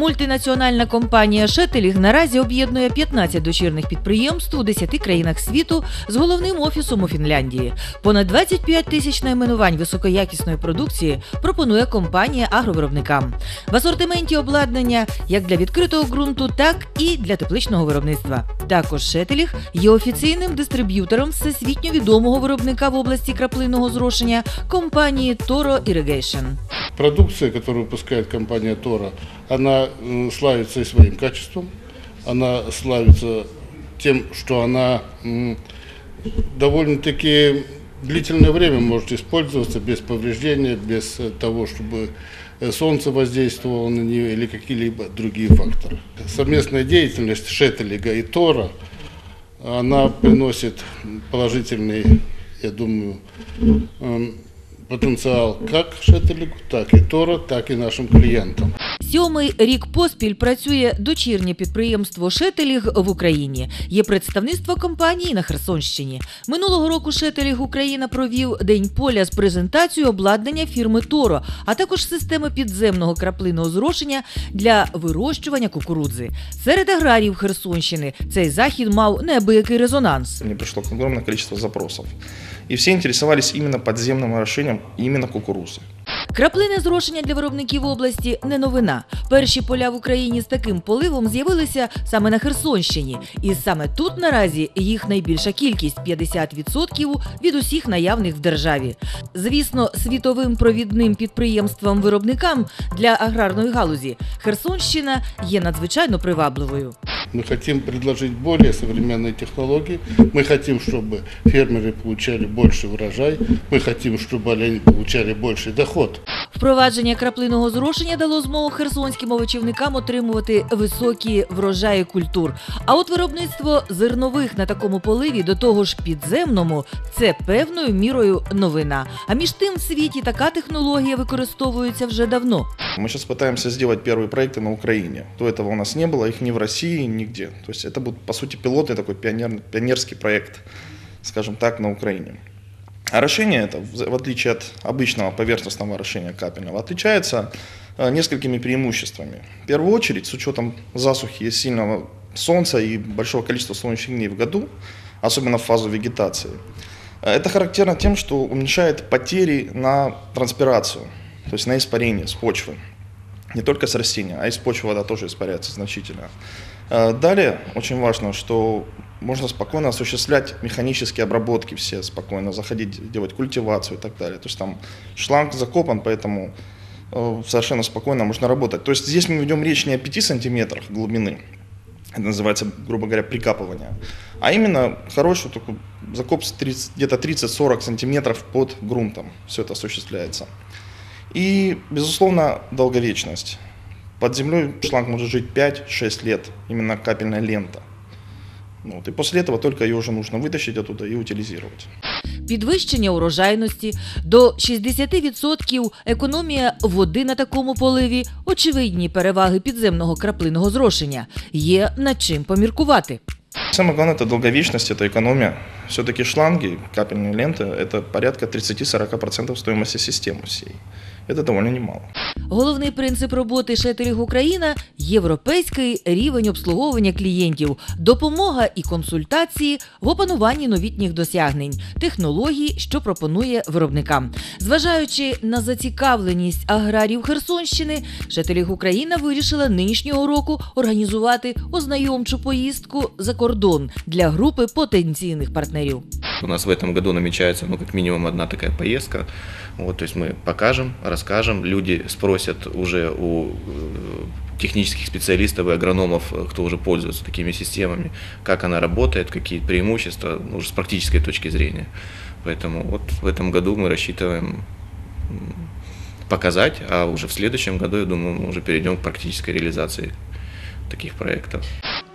Мультинаціональна компанія Шетеліг наразі об'єднує 15 дочірних підприємств у 10 країнах світу з головним офісом у Фінляндії. Понад 25 тисяч найменувань високоякісної продукції пропонує компанія агровиробникам. В асортименті обладнання як для відкритого ґрунту, так і для тепличного виробництва. Також Шетеліг є офіційним дистриб'ютором всесвітньо відомого виробника в області краплинного зрошення компанії Toro Irrigation. Продукция, которую выпускает компания Тора, она м, славится и своим качеством, она славится тем, что она м, довольно-таки длительное время может использоваться без повреждения, без э, того, чтобы э, солнце воздействовало на нее или какие-либо другие факторы. Совместная деятельность Шеттелига и Тора, она приносит положительный, я думаю, эм, потенциал как Шеттелигу, так и Тора, так и нашим клиентам. Сьомий рік поспіль працює дочірнє підприємство Шетеліг в Україні. Є представництво компанії на Херсонщині. Минулого року Шетеліг Україна провів День поля з презентацією обладнання фірми Торо, а також системи підземного краплинного зрошення для вирощування кукурудзи. Серед аграріїв Херсонщини цей захід мав неабиякий резонанс. Мне пришло огромное количество запросов. И все интересовались именно подземным орошением именно кукурузы. Краплине зрошення для виробників області не новина. Перші поля в Україні з таким поливом з'явилися саме на Херсонщині, і саме тут наразі їх найбільша кількість 50% від усіх наявних в державі. Звісно, світовим провідним підприємствам-виробникам для аграрної галузі Херсонщина є надзвичайно привабливою. Мы хотим предложить более современные технологии. Мы хотим, чтобы фермеры получали больше урожай. Мы хотим, чтобы они получали больший доход. Впровадження краплиного зрошення дало змогу херсонським овочівникам отримувати високі врожаї культур. А от виробництво зернових на такому поливі, до того ж підземному, це певною мірою новина. А між тим в світі така технологія використовується вже давно. Мы сейчас пытаемся сделать первые проекты на Украине. До этого у нас не было их ни в России, нигде. То есть это будет, по сути, пилотный такой пионер, пионерский проект, скажем так, на Украине. Орошение это, в в отличие от обычного поверхностного орошения капельного, отличается э, несколькими преимуществами. В первую очередь, с учетом засухи и сильного солнца и большого количества солнечных дней в году, особенно в фазу вегетации, э, это характерно тем, что уменьшает потери на транспирацию, то есть на испарение с почвы. Не только с растения, а и с почвы вода тоже испаряется значительно. Э, Далее очень важно, что можно спокойно осуществлять механические обработки все, спокойно заходить, делать культивацию и так далее. То есть там шланг закопан, поэтому э, совершенно спокойно можно работать. То есть здесь мы ведем речь не о 5 сантиметрах глубины, это называется, грубо говоря, прикапывание, а именно хороший такой закоп с 30 где-то 30-40 сантиметров под грунтом. Все это осуществляется. И, безусловно, долговечность. Под землей шланг может жить 5-6 лет, именно капельная лента. Ну Вот. И после этого только ее уже нужно вытащить оттуда и утилизировать. Підвищення урожайності до 60% економія води на такому поливі, очевидні переваги підземного краплинного зрошення. Є над чим поміркувати. Самое главное это долговечность, это экономия. Все-таки шланги, капельные ленты, это порядка 30-40% стоимости системы всей. Это довольно немало. Головний принцип роботи Шетеліг Україна європейський рівень обслуговування клієнтів, допомога і консультації в опануванні новітніх досягнень, технологій, що пропонує виробникам. Зважаючи на зацікавленість аграрів Херсонщини, Шетеліг Україна вирішила нинішнього року організувати ознайомчу поїздку за кордон для групи потенційних партнерів. У нас в этом году намечается, ну, как минимум одна такая поездка. Вот, то есть мы покажем, расскажем, люди спросят уже у э, технических специалистов и агрономов, э, кто уже пользуется такими системами, как она работает, какие преимущества, ну, уже с практической точки зрения. Поэтому вот в этом году мы рассчитываем показать, а уже в следующем году, я думаю, мы уже перейдем к практической реализации таких проектов.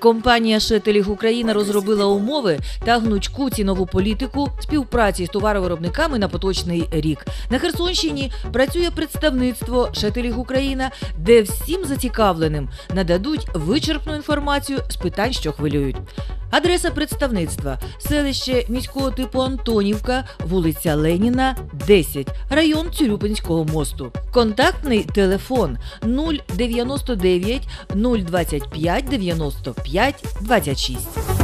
Компанія Шетеліг Україна розробила умови та гнучку цінову політику співпраці з товаровиробниками на поточний рік. На Херсонщині працює представництво Шетеліг Україна, де всім зацікавленим нададуть вичерпну інформацію з питань, що хвилюють. Адреса представництва селище міського типу Антонівка, вулиця Леніна, 10, район Цюрюпинського мосту. Контактний телефон 099 025 95 26.